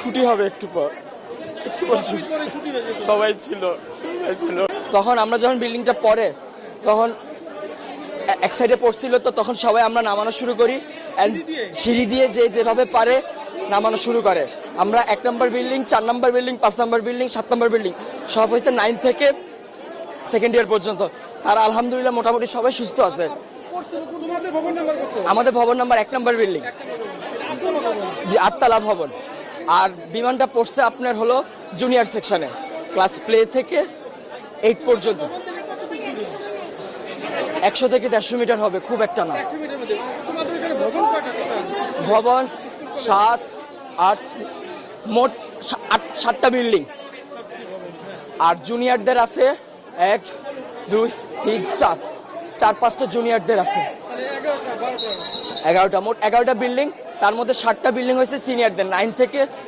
ছুটি হবে একটু পর। একটু পর সবাই ছিল সবাই ছিল। তখন আমরা যখন বিল্ডিংটা পড়ে তখন এক সাইডে পড়ছিল তো তখন সবাই আমরা নামানো শুরু করি and সিঁড়ি দিয়ে? যে যেভাবে পারে নামানো শুরু করে। আমরা এক নম্বর বিল্ডিং চার নম্বর বিল্ডিং পাঁচ নম্বর বিল্ডিং সাত নম্বর বিল্ডিং সব হয়েছে নাইন থেকে সেকেন্ড ইয়ার পর্যন্ত। তারা আলহামদুলিল্লাহ মোটামুটি সবাই সুস্থ আছে। আমাদের ভবন নাম্বার এক নম্বর বিল্ডিং জি আটতলা ভবন। আর বিমানটা পড়ছে আপনার হলো জুনিয়র সেকশনে ক্লাস প্লে থেকে এইট পর্যন্ত। একশো থেকে দেড়শো মিটার হবে, খুব একটা না। ভবন সাত, আট, মোট আট, সাতটা বিল্ডিং আর জুনিয়রদের আছে এক, দুই, তিন, চার। চার, পাঁচটা জুনিয়রদের আছে। এগারোটা, মোট এগারোটা বিল্ডিং তার মধ্যে ষাটটা বিল্ডিং হয়েছে সিনিয়রদের নাইন থেকে